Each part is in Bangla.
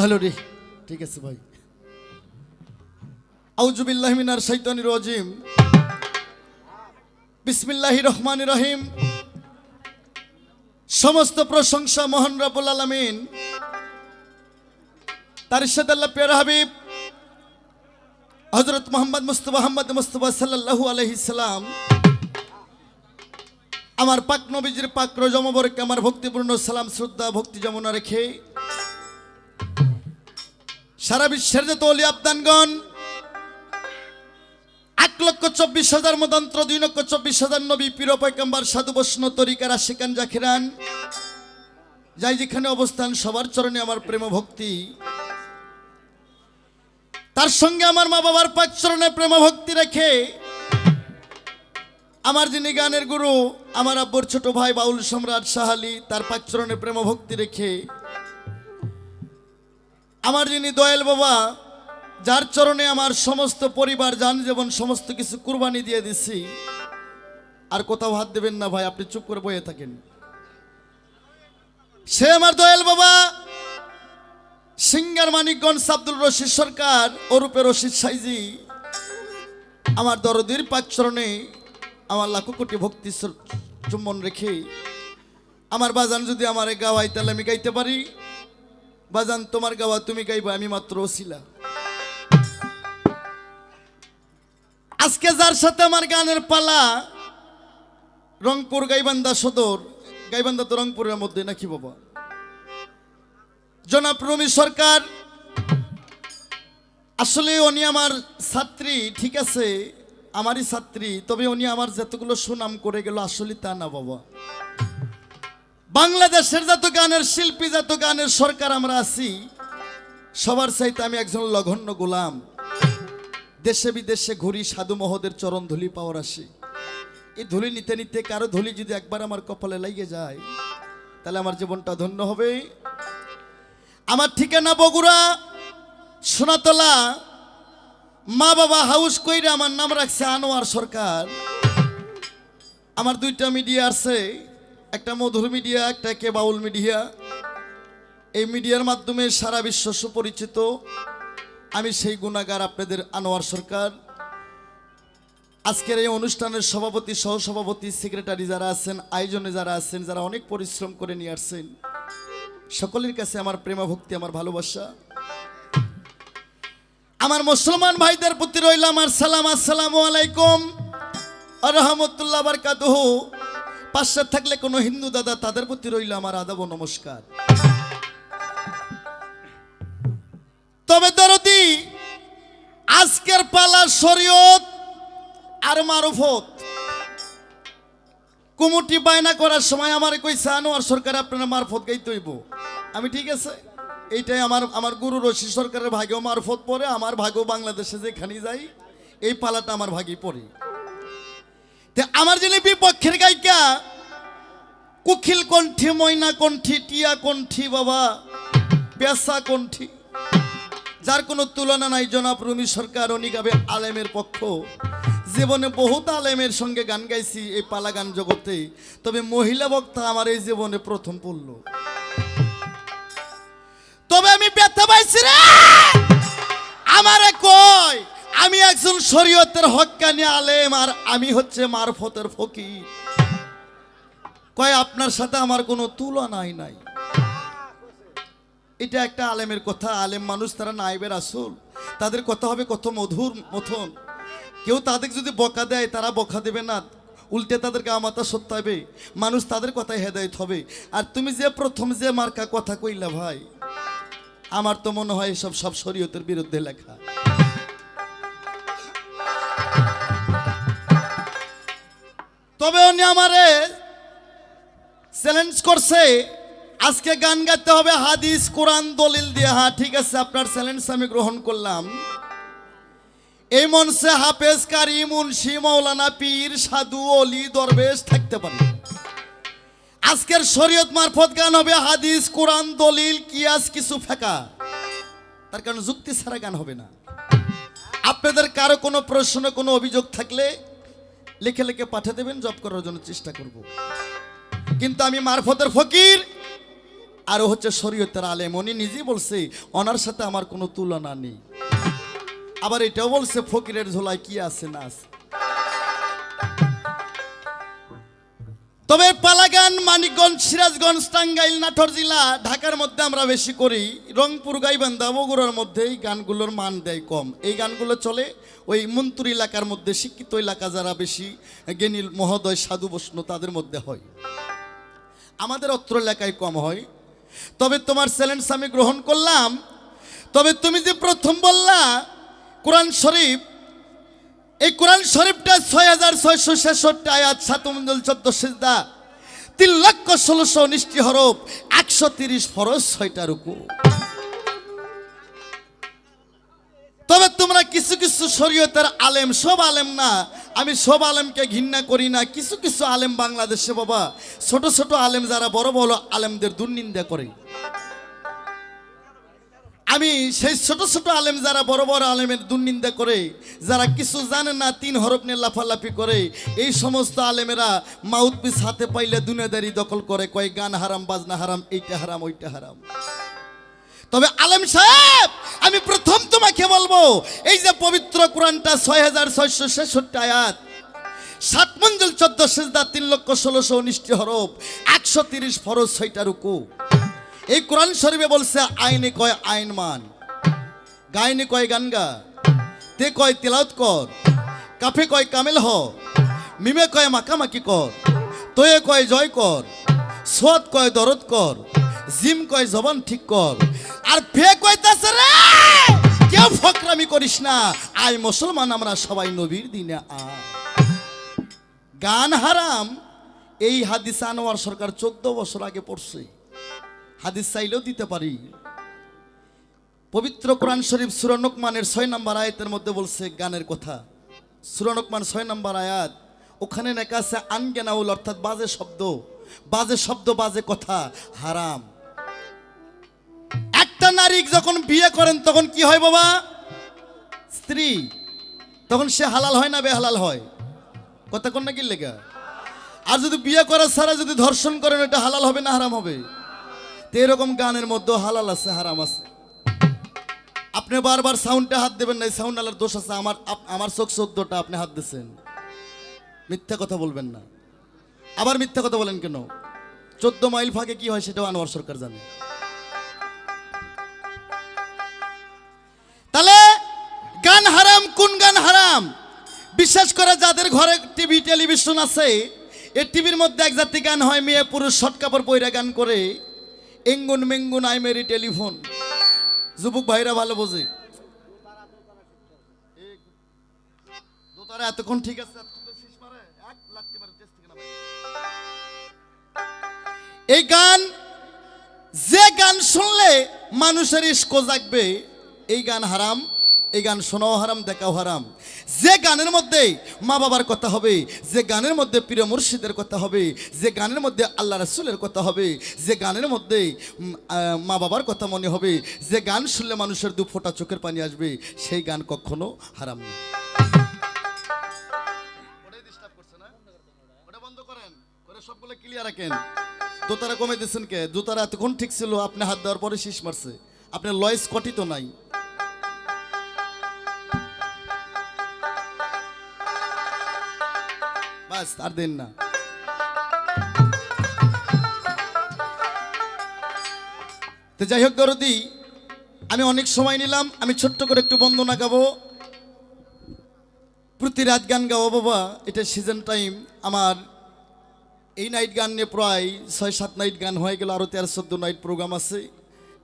হ্যালো রে। ঠিক আছে ভাই। আউজুবিল্লাহ মিনার শৈতানির রাজিম। বিসমিল্লাহি রহমান রহিম। সমস্ত প্রশংসা মোহন রাবুল আলমিন। তার আল্লাহ পেয়ার হাবিব হজরত মোহাম্মদ মুস্তফা আহমদ মুস্তফা সাল্লাল্লাহু আলাইহিস সালাম। আমার পাক নবীজির পাক রজমবরকে আমার ভক্তিপূর্ণ সালাম, শ্রদ্ধা, ভক্তি যমুনা রেখে সারা বিশ্বের যত অলি আবদানগণ এক লক্ষ চব্বিশ হাজার মতান্তর দুই লক্ষ চব্বিশ হাজার নবী, পীর পয়কাম্বার সাধু, বৈষ্ণব তরিকার আশিকান জাখিরান যাই যেখানে অবস্থান, সবার চরণে আমার প্রেম ভক্তি। তার সঙ্গে আমার মা বাবার পাঁচ চরণে প্রেম ভক্তি রেখে আমার যিনি গানের গুরু, আমার আব্বর ছোট ভাই বাউল সম্রাট সাহালি তার পাঁচ চরণে প্রেম ভক্তি রেখে আমার যিনি দয়াল বাবা, যার চরণে আমার সমস্ত পরিবার, যান যেমন সমস্ত কিছু কুরবানি দিয়ে দিছি। আর কোথাও হাত দেবেন না ভাই, আপনি চুপ করে বয়ে থাকেন। সে আমার দয়াল বাবা, সিঙ্গার মানিকগঞ্জ আব্দুল রশিদ সরকার, ওরূপে রশিদ সাইজি, আমার দরদির পাক চরণে আমার লাখো কোটি ভক্তি চুম্বন রেখে, আমার বাজান যদি আমার গাওয়াই তাহলে আমি গাইতে পারি। বাজান, তোমার গাওয়া তুমি গাইবা, আমি মাত্র ওসিলা। আজকে যার সাথে আমার গানের পালা, রংপুর গাইবান্ধা সদর, গাইবান্ধা তো রংপুরের মধ্যে নাকি বাবা? জনাব রমি সরকার, আসলে উনি আমার ছাত্রী, ঠিক আছে, আমারই ছাত্রী, তবে উনি আমার যতগুলো সুনাম করে গেল, আসলে তা না বাবা। বাংলাদেশের যত গানের শিল্পী, যত গানের সরকার আমরা আছি, সবার চাইতে আমি একজন লঘন্য গোলাম। দেশে বিদেশে ঘুরি, সাধু মহোদের চরণ ধুলি পাওয়ার আসি। এই ধুলি নিতে নিতে কারও ধুলি যদি একবার আমার কপালে লাগিয়ে যায়, তাহলে আমার জীবনটা ধন্য হবে। আমার ঠিকানা বগুড়া, সোনাতলা। মা বাবা হাউস কইরে আমার নাম রাখছে আনোয়ার সরকার। আমার দুইটা মিডিয়া আছে। একটা মধুর মিডিয়া, একটা কে বাউল মিডিয়া। এই মিডিয়ার মাধ্যমে সারা বিশ্ব সুপরিচিত। আমি সেই গুণাগার আপনাদের আনোয়ার সরকার। আজকের এই অনুষ্ঠানের সভাপতি, সহসভাপতি সেক্রেটারি যারা আছেন, আয়োজনে যারা আছেন, যারা অনেক পরিশ্রম করে নিয়ে আসছেন, সকলের কাছে আমার প্রেমা, ভক্তি, আমার ভালোবাসা। আমার মুসলমান ভাইদের প্রতি রইল আমার সালাম, আসসালামু আলাইকুম। রহমতুল্লাহ বারকাতুহ। পাশে থাকলে কোনো হিন্দু দাদা তাদের প্রতি রইল আমার আদাব নমস্কার। তবে দরদি, আজকের পালা শরীয়ত আর মারুফত। কুমুটি বায়না করার সময় আমার কইছে, আনোয়ার সরকার, আপনারা মারফত গাইতে হইব। আমি, ঠিক আছে। এইটাই আমার আমার গুরু রশি সরকারের ভাগেও মারফত পড়ে, আমার ভাগেও বাংলাদেশে যেখানে যাই, এই পালাটা আমার ভাগে পড়ে। তে আমার যিনি বিপক্ষের গায়িকা। কুখিল কণ্ঠী, ময়না কণ্ঠী, টিয়া কণ্ঠী, বাবা। পেশা কণ্ঠী। যার কোনো তুলনা নাই জনাব রুমি সরকার, উনি গাবে আলেমের পক্ষ। জীবনে বহুত আলেমের সঙ্গে গান গাইছি এই পালা গান জগতে। তবে মহিলা বক্তা আমার এই জীবনে প্রথম পড়ল। তবে আমি ব্যথা পাইছি রে! আমারে কয় আমি একজন শরীয়তের হক্কানি আলেম আর আমি হচ্ছে মারফতের ফকির। কয়, আপনার সাথে আমার কোনো তুলনাই নাই। এটা একটা আলেমের কথা, আলেম মানুষ তারা নাইবের আসল। তাদের কথা হবে কত মধুর মথন। কেউ তাদের যদি বকা দেয়, তারা বকা দেবে না। উল্টে তাদেরকে আমাতা সত্য হবে। মানুষ তাদের কথায় হেদায়ত হবে। আর তুমি যে প্রথম যে মার্কা কথা কইলা ভাই, আমার তো মনে হয় এসব সব শরীয়তের বিরুদ্ধে লেখা। তবে উনি আমারে চ্যালেঞ্জ করছে, আজকে গান গাইতে হবে, হাদিস, কোরআন, দলিল দিয়ে। হ্যাঁ ঠিক আছে, আপনার চ্যালেঞ্জ আমি গ্রহণ করলাম। এই মঞ্চে হাফেজ কারি মুন্সি মৌলানা পীর, সাধু, অলি, দরবেশ থাকতে পারে। আজকের শরীয়ত মারফত গান হবে হাদিস, কোরআন, দলিল, কিয়াস, কিছু ফেকা। তার কারণ যুক্তি ছাড়া গান হবে না। আপনাদের কারও কোনো প্রশ্ন, কোনো অভিযোগ থাকলে লিখে লিখে পাঠিয়ে দেবেন জব করার জন্য চেষ্টা করব। কিন্তু আমি মারফতের ফকির। আরও হচ্ছে শরীয়তের আলেম, উনি নিজেই বলছে, ওনার সাথে আমার কোনো তুলনা নেই। আবার এটাও বলছে, ফকিরের ঝোলায় কি আছে না আছে। তবে পালাগান, মানিকগঞ্জ, সিরাজগঞ্জ, টাঙ্গাইল, নাটোর জেলা, ঢাকার মধ্যে আমরা বেশি করি। রংপুর, গাইবান্ধা, বগুড়ার মধ্যে এই গানগুলোর মান দেয় কম। এই গানগুলো চলে ওই মন্তুর এলাকার মধ্যে, শিক্ষিত এলাকা যারা বেশি, জ্ঞানী মহোদয়, সাধু বৈষ্ণব তাদের মধ্যে হয়। আমাদের অত্র এলাকায় কম হয়। তবে তোমার চ্যালেঞ্জ আমি গ্রহণ করলাম। তবে তুমি যে প্রথম বললা, কোরআন শরীফ এই কোরআন শরীফটা ছয় হাজার ছয়শো ছেষট্টি আয়াত সাত মঞ্জল চোদ্দ সিজদা। তিন লক্ষ ষোলোশো নিষ্টি হরফ, একশো তিরিশ ফরজ, ছয়টা রুকু। তবে তোমরা কিছু কিছু শরীয়তের আলেম, সব আলেম না, আমি সব আলেমকে ঘৃণা করি না, কিছু কিছু আলেম বাংলাদেশে বাবা, ছোট ছোট আলেম যারা বড় বড় আলেমদের দুর্নিন্দা করে। আমি সেই ছোট ছোট আলেম যারা বড় বড় আলেমের দুর্নিন্দা করে, যারা কিছু জানে না, তিন হরফ নিয়ে লাফালাফি করে, এই সমস্ত আলেমেরা মাউথপিস হাতে পাইলে দুনিয়াদারি দখল করে, কয় গান হারাম, বাজনা হারাম, এইটা হারাম, ওইটা হারাম। তবে আলেম সাহেব, আমি প্রথম তোমাকে বলব, এই যে পবিত্র কোরআনটা ছয় হাজার ছয়শো ছেষট্টি আয়াত, সাত মঞ্জল চোদ্দ সেজদা তিন লক্ষ ষোলোশো উনিশটি হরফ, একশো তিরিশ ফরজ, ছয়টা রুকু। এই কোরআন শরীফে বলছে, আইনে কয় আইন মান, গাইনে কয় গান গা তে কয় তেলাউত কর, কাফে কয় কামেল হ, মিমে কয় মাকামাকি কর, তোয়ে কয় জয় কর, সোয়াদ কয় দরদ কর, জিম কয় জবান ঠিক কর। আর ফে কয়তাছে রে, কেউ ফকরামি করিস না আয় মুসলমান, আমরা সবাই নবীর দিনে আ গান হারাম, এই হাদিস আনোয়ার সরকার চোদ্দ বছর আগে পড়ছে। হাদিস চাইলেও দিতে পারি। পবিত্র কোরআন শরীফ সুরনকমানের ছয় নম্বর আয়াতের মধ্যে বলছে গানের কথা। সুরনকমান ছয় নম্বর আয়াত, ওখানে লেখা আছে আনগেনাউল অর্থাৎ বাজে শব্দ। বাজে শব্দ, বাজে কথা, হারাম। একটা নারী যখন বিয়ে করেন, তখন কি হয় বাবা? স্ত্রী। তখন সে হালাল হয় না বেহালাল হয়? কথা কোন নাকি লেগা আর যদি বিয়ে করার ছাড়া যদি ধর্ষণ করেন, এটা হালাল হবে না হারাম হবে? এরকম গানের মধ্যে হালাল আছে, হারাম আছে। আপনি বারবার সাউন্ডটা হাত দেবেন না সাউন্ড আলার দোষ আছে। আমার আমার চোখ চোদ্দটা আপনি হাত দিচ্ছেন মিথ্যা কথা বলবেন না। আবার মিথ্যা কথা বলেন কেন? চোদ্দ মাইল ফাঁকে কি হয় সেটাও আনোয়ার সরকার জানে। তাহলে, গান হারাম, কোন গান হারাম? বিশ্বাস করে, যাদের ঘরে টিভি, টেলিভিশন আছে এই টিভির মধ্যে এক জাতি গান হয়, মেয়ে পুরুষ শর্ট কাপড় পইরা গান করে। এঙ্গুন মেঙ্গুন আই মেরি টেলিফোন। যুবক ভাইরা ভালো বোঝে। দোতারা এতক্ষণ ঠিক আছে। এই গান যে গান শুনলে মানুষের ইস্কো জাগবে এই গান হারাম। এই গান শোনাও হারাম, দেখাও হারাম। যে গানের মধ্যে মা বাবার কথা হবে, যে গানের মধ্যে প্রিয় মুর্শিদের কথা হবে, যে গানের মধ্যে আল্লাহ রসুলের কথা হবে, যে গানের মধ্যে মা বাবার কথা মনে হবে, যে গান শুনলে মানুষের দু ফোঁটা চোখের পানি আসবে, সেই গান কখনো হারাম না। সবগুলো ক্লিয়ার রাখেন। দোতারা কমে দিয়েছেন কে? জুতারা এতক্ষণ ঠিক ছিল, আপনি হাত দেওয়ার পরে শীষ মারছে। আপনার লয়েস কটি তো নাই। বাস আর দেন না। তো যাই হোক দরদি, আমি অনেক সময় নিলাম, আমি ছোট্ট করে একটু বন্দনা গাবো। প্রতি রাত গান গাবো বাবা, এটা সিজন টাইম আমার এই নাইট গান নিয়ে প্রায় ছয় সাত নাইট গান হয়ে গেল আরও তেরো চোদ্দ নাইট প্রোগ্রাম আছে।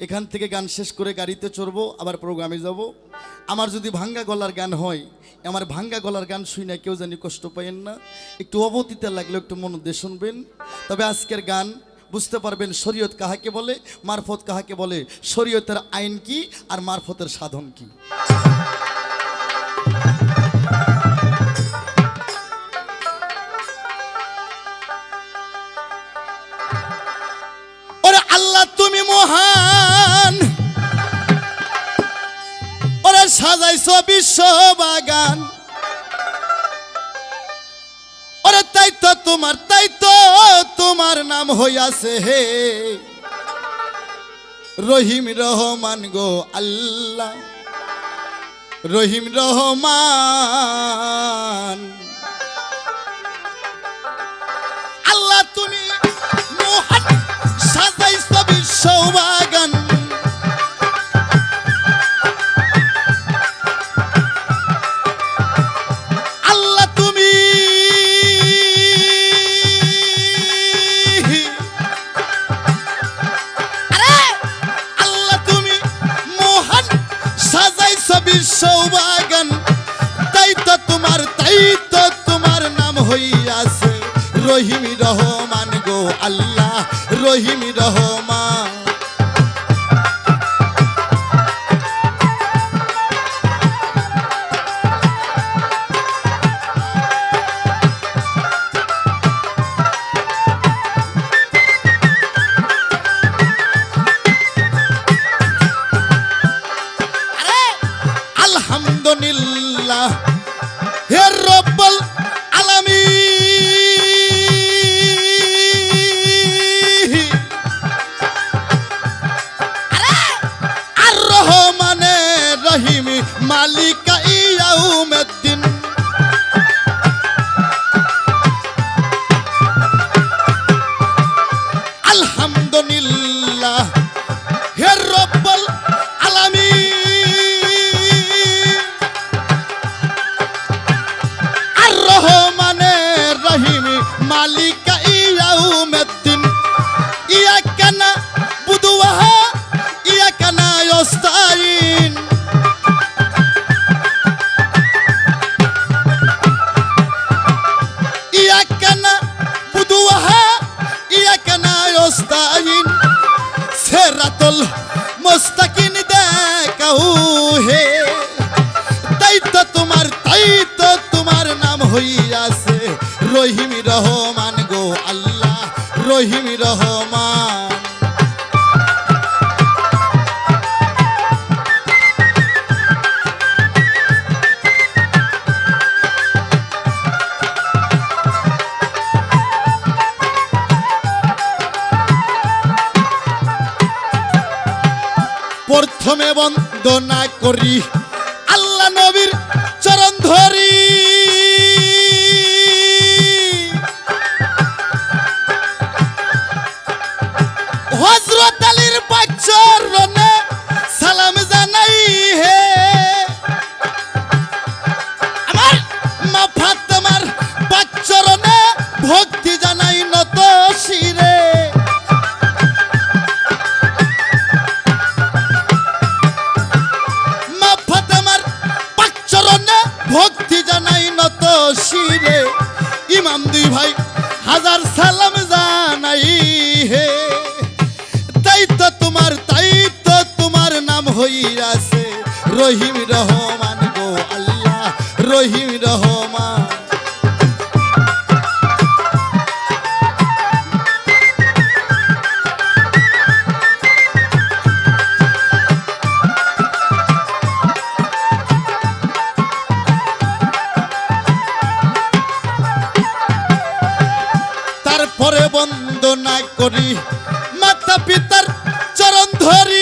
এখান থেকে গান শেষ করে গাড়িতে চড়বো, আবার প্রোগ্রামে যাব। আমার যদি ভাঙ্গা গলার গান হয়, আমার ভাঙ্গা গলার গান শুই না কেউ জানি কষ্ট পাইয়েন না। একটু অবতীতে লাগলে একটু মন দিয়ে শুনবেন। তবে আজকের গান বুঝতে পারবেন শরীয়ত কাহাকে বলে, মারফত কাহাকে বলে, শরীয়তের আইন কি আর মারফতের সাধন কি? বিশ্ব বাগান ওরে তাই তো তোমার, তাই তো তোমার নাম হইয়াছে হে। রহিম রহমান গো আল্লাহ, রহিম রহমান। আল্লাহ তুমি قومت তো তোমার নাম হইয়াছে রহিম রহমান গো আল্লাহ, রহিম রহমান। প্রথমে বন্দনা করি, আল্লাহ নবীর ধরি আছে রহিম রহমান গো আল্লাহ রহিম রহমান। তারপরে বন্দনা করি মাতা পিতার চরণ ধরি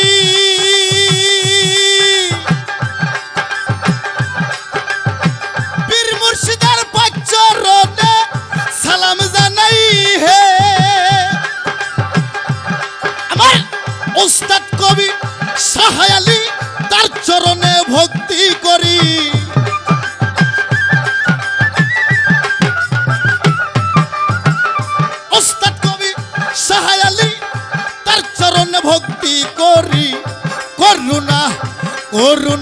Zorro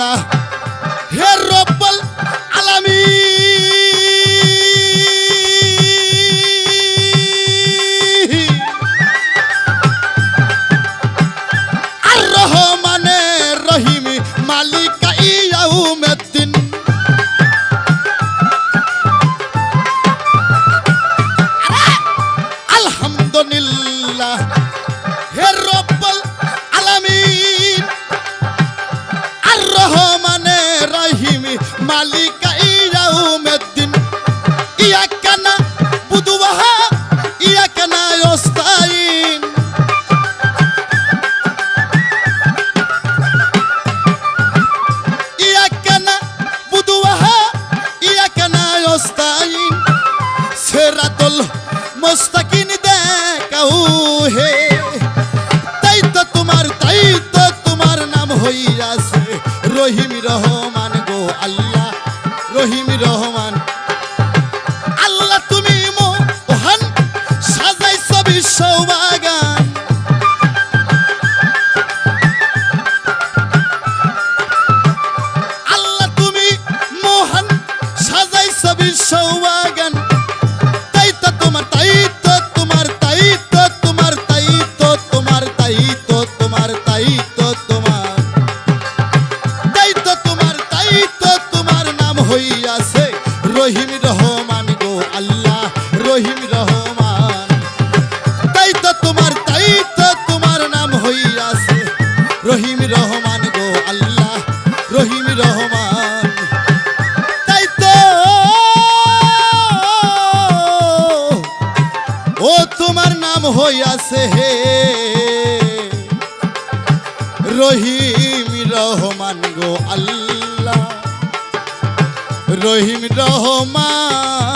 Allah হইয়াছে হে। রহিম রহমান গো আল্লাহ। রহিম রহমান